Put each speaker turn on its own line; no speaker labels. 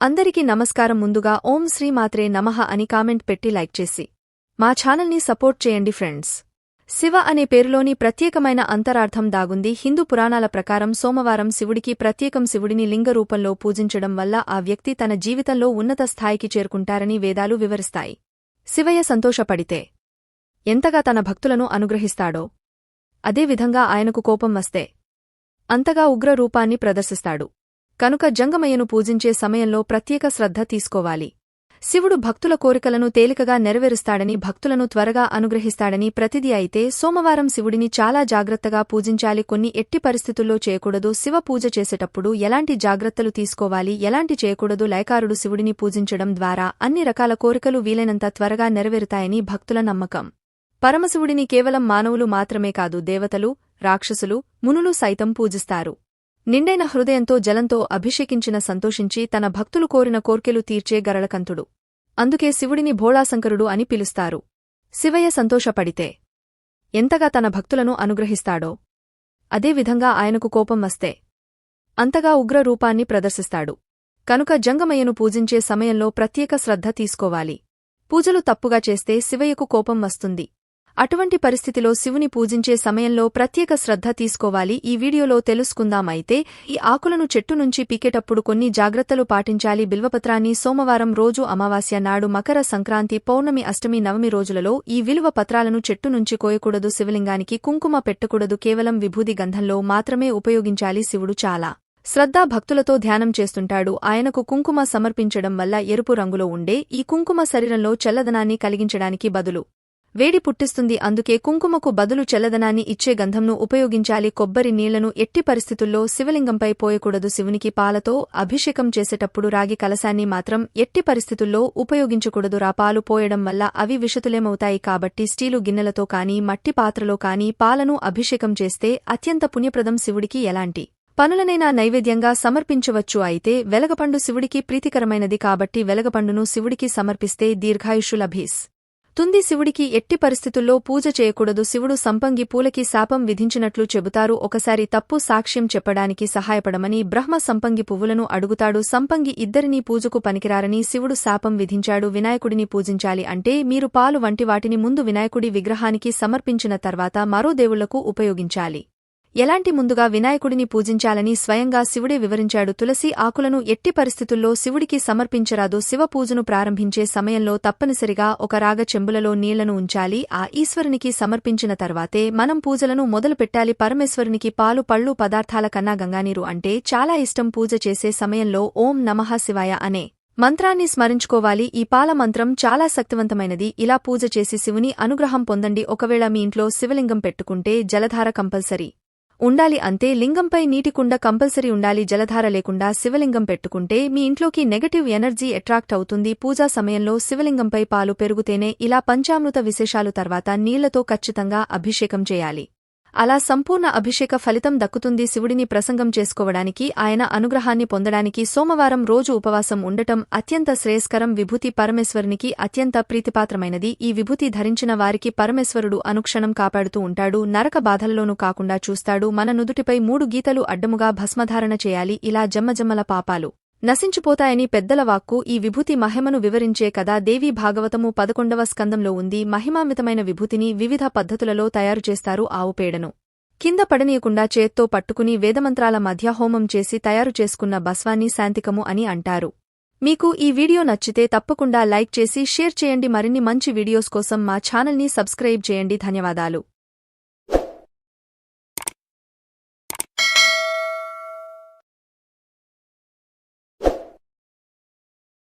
అందరికీ నమస్కారం ముందుగా ఓం శ్రీమాత్రే నమః అని కామెంట్ పెట్టి లైక్ చేసి మా ఛానల్ని సపోర్ట్ చేయండి ఫ్రెండ్స్. శివ అనే పేరులోని ప్రత్యేకమైన అంతరార్థం దాగుంది. హిందూ పురాణాల ప్రకారం సోమవారం శివుడికి ప్రత్యేకం శివుడిని లింగ రూపంలో పూజించడం వల్ల ఆ వ్యక్తి తన జీవితంలో ఉన్నత స్థాయికి చేరుకుంటారని వేదాలు వివరిస్తాయి. శివయ్య సంతోషపడితే ఎంతగా తన భక్తులను అనుగ్రహిస్తాడో అదేవిధంగా ఆయనకు కోపం వస్తే అంతగా ఉగ్ర రూపాన్ని ప్రదర్శిస్తాడు. కనుక జంగమయ్యను పూజించే సమయంలో ప్రత్యేక శ్రద్ధ తీసుకోవాలి. శివుడు భక్తుల కోరికలను తేలికగా నెరవేరుస్తాడని భక్తులను త్వరగా అనుగ్రహిస్తాడని ప్రతిది అయితే సోమవారం శివుడిని చాలా జాగ్రత్తగా పూజించాలి. కొన్ని ఎట్టి పరిస్థితుల్లో చేయకూడదు. శివ పూజ చేసేటప్పుడు ఎలాంటి జాగ్రత్తలు తీసుకోవాలి? ఎలాంటి చేయకూడదు? లైకారుడు శివుడిని పూజించడం ద్వారా అన్ని రకాల కోరికలు వీలైనంత త్వరగా నెరవేరుతాయని భక్తుల నమ్మకం. పరమశివుడిని కేవలం మానవులు మాత్రమే కాదు దేవతలు రాక్షసులు మునులు సైతం పూజిస్తారు. నిండైన హృదయంతో జలంతో అభిషేకించిన సంతోషించి తన భక్తులు కోరిన కోర్కెలు తీర్చే గరళకంతుడు. అందుకే శివుడిని భోళాశంకరుడు అని పిలుస్తారు. శివయ్య సంతోషపడితే ఎంతగా తన భక్తులను అనుగ్రహిస్తాడో అదేవిధంగా ఆయనకు కోపం వస్తే అంతగా ఉగ్ర రూపాన్ని ప్రదర్శిస్తాడు. కనుక జంగమయ్యను పూజించే సమయంలో ప్రత్యేక శ్రద్ధ తీసుకోవాలి. పూజలు తప్పుగా చేస్తే శివయ్యకు కోపం వస్తుంది. అటువంటి పరిస్థితిలో శివుని పూజించే సమయంలో ప్రత్యేక శ్రద్ధ తీసుకోవాలి. ఈ వీడియోలో తెలుసుకుందామైతే ఈ ఆకులను చెట్టు నుంచి పీకేటప్పుడు కొన్ని జాగ్రత్తలు పాటించాలి. బిల్వపత్రాన్ని సోమవారం రోజు అమావాస్య నాడు మకర సంక్రాంతి పౌర్ణమి అష్టమి నవమి రోజులలో ఈ విలువ పత్రాలను చెట్టు నుంచి కోయకూడదు. శివలింగానికి కుంకుమ పెట్టకూడదు. కేవలం విభూది గంధంలో మాత్రమే ఉపయోగించాలి శివుడు చాలా. శ్రద్ధా భక్తులతో ధ్యానం చేస్తుంటాడు. ఆయనకు కుంకుమ సమర్పించడం వల్ల ఎరుపు రంగులో ఉండే ఈ కుంకుమ శరీరంలో చల్లదనాన్ని కలిగించడానికి బదులు వేడి పుట్టిస్తుంది. అందుకే కుంకుమకు బదులు చల్లదనాన్ని ఇచ్చే గంధంను ఉపయోగించాలి. కొబ్బరి నీళ్ళను ఎట్టి పరిస్థితుల్లో శివలింగంపై పోయకూడదు. శివునికి పాలతో అభిషేకం చేసేటప్పుడు రాగి కలశాన్ని మాత్రం ఎట్టి పరిస్థితుల్లో ఉపయోగించకూడదు. రా పాలు పోయడం వల్ల అవి విషతులేమవుతాయి కాబట్టి స్టీలు గిన్నెలతో కానీ మట్టి పాత్రలో కానీ పాలను అభిషేకం చేస్తే అత్యంత పుణ్యప్రదం శివుడికి ఎలాంటి పనులనైనా నైవేద్యంగా సమర్పించవచ్చు. అయితే వెలగపండు శివుడికి ప్రీతికరమైనది కాబట్టి వెలగపండును శివుడికి సమర్పిస్తే దీర్ఘాయుషు లభీస్. తుంది శివుడికి ఎట్టి పరిస్థితుల్లో పూజ చేయకూడదు. శివుడు సంపంగి పూలకి శాపం విధించినట్లు చెబుతారు. ఒకసారి తప్పు సాక్ష్యం చెప్పడానికి సహాయపడమని బ్రహ్మ సంపంగి పువ్వులను అడుగుతాడు. సంపంగి ఇద్దరినీ పూజకు పనికిరారని శివుడు శాపం విధించాడు. వినాయకుడిని పూజించాలి అంటే మీరు పాలు వంటి వాటిని ముందు వినాయకుడి విగ్రహానికి సమర్పించిన తర్వాత మరో దేవుళ్ళకు ఉపయోగించాలి. ఎలాంటి ముందుగా వినాయకుడిని పూజించాలని స్వయంగా శివుడే వివరించాడు. తులసి ఆకులను ఎట్టి పరిస్థితుల్లో శివుడికి సమర్పించరాదు. శివ పూజను ప్రారంభించే సమయంలో తప్పనిసరిగా ఒక రాగ చెంబులలో నీళ్ళను ఉంచాలి. ఆ ఈశ్వరునికి సమర్పించిన తర్వాతే మనం పూజలను మొదలుపెట్టాలి పరమేశ్వరునికి పాలు పళ్ళు పదార్థాల కన్నా గంగానీరు అంటే చాలా ఇష్టం. పూజ చేసే సమయంలో ఓం నమః శివాయ అనే మంత్రాన్ని స్మరించుకోవాలి. ఈ పాల మంత్రం చాలా శక్తివంతమైనది. ఇలా పూజ చేసి శివుని అనుగ్రహం పొందండి. ఒకవేళ మీ ఇంట్లో శివలింగం పెట్టుకుంటే జలధార కంపల్సరీ. ఉండాలి అంతే లింగంపై నీటి కుండ కంపల్సరీ ఉండాలి జలధార లేకుండా శివలింగం పెట్టుకుంటే మీ ఇంట్లోకి నెగటివ్ ఎనర్జీ అట్రాక్ట్ అవుతుంది. పూజా సమయంలో శివలింగంపై పాలు పెరుగుతేనే ఇలా పంచామృత విశేషాలు తర్వాత నీళ్ళతో ఖచ్చితంగా అభిషేకం చేయాలి. అలా సంపూర్ణ అభిషేక ఫలితం దక్కుతుంది శివుడిని ప్రసంగం చేసుకోవడానికి ఆయన అనుగ్రహాన్ని పొందడానికి సోమవారం రోజు ఉపవాసం ఉండటం అత్యంత శ్రేయస్కరం. విభూతి పరమేశ్వరునికి అత్యంత ప్రీతిపాత్రమైనది. ఈ విభూతి ధరించిన వారికి పరమేశ్వరుడు అనుక్షణం కాపాడుతూ ఉంటాడు నరక బాధల్లోనూ కాకుండా చూస్తాడు. మన నుదుటిపై మూడు గీతలు అడ్డముగా భస్మధారణ చేయాలి. ఇలా జమ్మజమ్మల పాపాలు. నశించిపోతాయని పెద్దల వాక్కు ఈ విభూతి మహిమను వివరించే కదా దేవీ భాగవతము పదకొండవ స్కందంలో ఉంది. మహిమామితమైన విభూతిని వివిధ పద్ధతులలో తయారు చేస్తారు ఆవుపేడను కింద పడనీయకుండా చేత్తో పట్టుకుని వేదమంత్రాల మధ్య హోమం చేసి తయారు చేసుకున్న బస్వాన్ని శాంతికము అని అంటారు. మీకు ఈ వీడియో నచ్చితే తప్పకుండా లైక్ చేసి షేర్ చేయండి. మరిన్ని మంచి వీడియోస్ కోసం మా ఛానల్ని సబ్స్క్రైబ్ చేయండి. ధన్యవాదాలు.